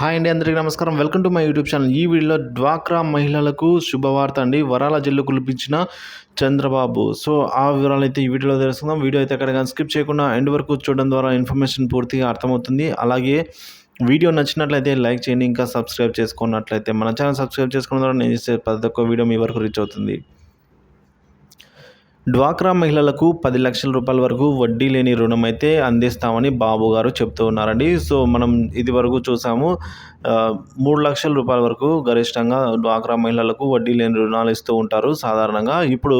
Hi అండి అందరికీ నమస్కారం. Welcome to my YouTube channel. ఈ వీడియోలో డ్వాక్రా మహిళలకు శుభవార్త అండి. వరాల జిల్లు కులిపించిన చంద్రబాబు. సో ఆ వివరాలు అయితే ఈ వీడియోలో తెలుసుకుందాం. వీడియో అయితే ఎక్కడ కానీ స్కిప్ చేయకుండా ఎండ్ వరకు చూడడం ద్వారా ఇన్ఫర్మేషన్ పూర్తిగా అర్థమవుతుంది. అలాగే వీడియో నచ్చినట్లయితే లైక్ చేయండి ఇంకా సబ్స్క్రైబ్ చేసుకున్నట్లయితే మన ఛానల్ సబ్స్క్రైబ్ చేసుకున్న ద్వారా నేను చేసే ప్రతి ఒక్క వీడియో మీ వరకు రీచ్ అవుతుంది. డ్వాక్రా మహిళలకు పది లక్షల రూపాయల వరకు వడ్డీ లేని రుణం అయితే అందిస్తామని బాబు గారు చెప్తూ ఉన్నారండి. సో మనం ఇది వరకు చూసాము మూడు లక్షల రూపాయల వరకు గరిష్టంగా డ్వాక్రా మహిళలకు వడ్డీ లేని రుణాలు ఇస్తూ ఉంటారు సాధారణంగా. ఇప్పుడు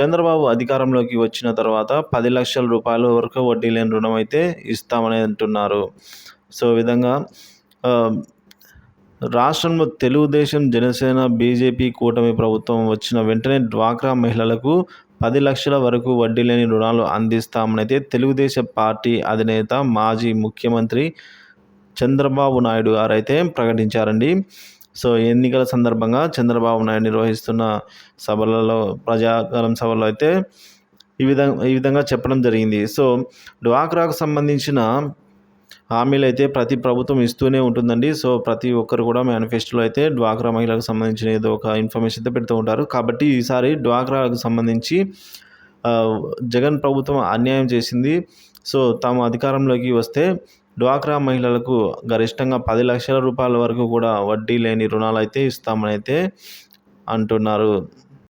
చంద్రబాబు అధికారంలోకి వచ్చిన తర్వాత పది లక్షల రూపాయల వరకు వడ్డీ లేని రుణం అయితే ఇస్తామని అంటున్నారు. సో విధంగా రాష్ట్రంలో తెలుగుదేశం జనసేన బీజేపీ కూటమి ప్రభుత్వం వచ్చిన వెంటనే డ్వాక్రా మహిళలకు పది లక్షల వరకు వడ్డీ లేని రుణాలు అందిస్తామనైతే తెలుగుదేశం పార్టీ అధినేత మాజీ ముఖ్యమంత్రి చంద్రబాబు నాయుడు గారు అయితే ప్రకటించారండి. సో ఎన్నికల సందర్భంగా చంద్రబాబు నాయుడు నిర్వహిస్తున్న సభలలో ప్రజాగలం సభలో అయితే ఈ విధంగా ఈ విధంగా చెప్పడం జరిగింది. సో డ్వాక్రాకు సంబంధించిన హామీలు అయితే ప్రతి ప్రభుత్వం ఇస్తూనే ఉంటుందండి. సో ప్రతి ఒక్కరు కూడా మేనిఫెస్టోలో అయితే డ్వాక్రా మహిళలకు సంబంధించిన ఏదో ఒక ఇన్ఫర్మేషన్ అయితే పెడుతూ ఉంటారు. కాబట్టి ఈసారి డ్వాక్రాకు సంబంధించి జగన్ ప్రభుత్వం అన్యాయం చేసింది. సో తాము అధికారంలోకి వస్తే డ్వాక్రా మహిళలకు గరిష్టంగా పది లక్షల రూపాయల వరకు కూడా వడ్డీ లేని రుణాలు అయితే ఇస్తామని అయితే అంటున్నారు.